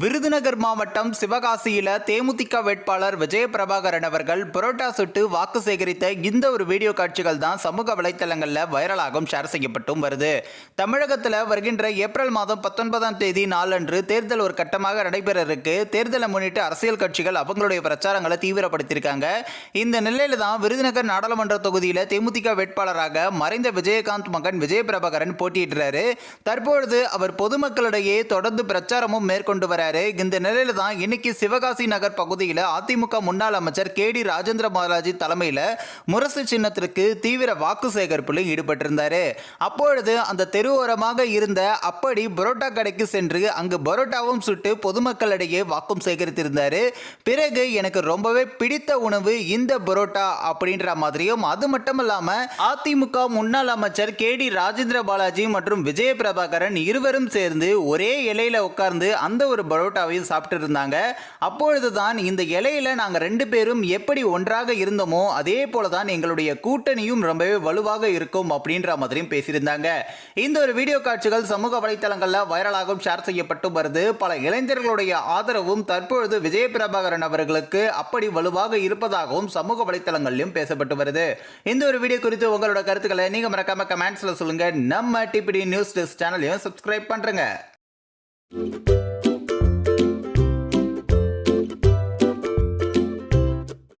விருதுநகர் மாவட்டம் சிவகாசியில தேமுதிக வேட்பாளர் விஜய பிரபாகரன் அவர்கள் புரோட்டா சுட்டு வாக்கு சேகரித்த இந்த ஒரு வீடியோ காட்சிகள் தான் சமூக வலைத்தளங்களில் வைரலாகவும் ஷேர் செய்யப்பட்டும் வருது. தமிழகத்தில் வருகின்ற ஏப்ரல் மாதம் பத்தொன்பதாம் தேதி நாளன்று தேர்தல் ஒரு கட்டமாக நடைபெற இருக்கு. தேர்தலை முன்னிட்டு அரசியல் கட்சிகள் அவங்களுடைய பிரச்சாரங்களை தீவிரப்படுத்தியிருக்காங்க. இந்த நிலையில தான் விருதுநகர் நாடாளுமன்ற தொகுதியில் தேமுதிக வேட்பாளராக மறைந்த விஜயகாந்த் மகன் விஜய பிரபாகரன் போட்டியிடுறாரு. தற்பொழுது அவர் பொதுமக்களிடையே தொடர்ந்து பிரச்சாரமும் மேற்கொண்டு வர வராரு இந்த நிலையில தான் இன்னைக்கு சிவகாசி நகர் பகுதியில் அதிமுக முன்னாள் அமைச்சர் கே டி ராஜேந்திர பாலாஜி தலைமையில் முரசு சின்னத்திற்கு தீவிர வாக்கு சேகரிப்பில் ஈடுபட்டிருந்தாரு. அப்பொழுது அந்த தெருவோரமாக இருந்த அப்படி பரோட்டா கடைக்கு சென்று அங்கு பரோட்டாவும் சுட்டு பொதுமக்களிடையே வாக்கும் சேகரித்திருந்தாரு. பிறகு எனக்கு ரொம்பவே பிடித்த உணவு இந்த பரோட்டா அப்படின்ற மாதிரியும் அது மட்டும் இல்லாமல் அதிமுக முன்னாள் அமைச்சர் கே டி ராஜேந்திர பாலாஜி மற்றும் விஜய பிரபாகரன் இருவரும் சேர்ந்து ஒரே இலையில உட்கார்ந்து அந்த ஒரு பரோட்டாவையும் சாப்பிட்டு இருந்தாங்க. அப்பொழுதுதான் இந்த இலையில நாங்கள் ரெண்டு பேரும் எப்படி ஒன்றாக இருந்தோமோ அதே போல தான் எங்களுடைய கூட்டணியும் ரொம்பவே வலுவாக இருக்கும் அப்படின்ற மாதிரியும் பேசியிருந்தாங்க. இந்த ஒரு வீடியோ காட்சிகள் சமூக வலைத்தளங்களில் வைரலாகவும் ஷேர் செய்யப்பட்டு வருது. பல இளைஞர்களுடைய ஆதரவும் தற்பொழுது விஜய பிரபாகரன் அவர்களுக்கு அப்படி வலுவாக இருப்பதாகவும் சமூக வலைத்தளங்களிலும் பேசப்பட்டு வருது. இந்த ஒரு வீடியோ குறித்து உங்களோட கருத்துக்களை நீங்க மறக்காம கமெண்ட்ஸ்ல சொல்லுங்க. நம்ம டிபிடி நியூஸ் டெஸ்க் சேனலையும் சப்ஸ்கிரைப் பண்றேங்க.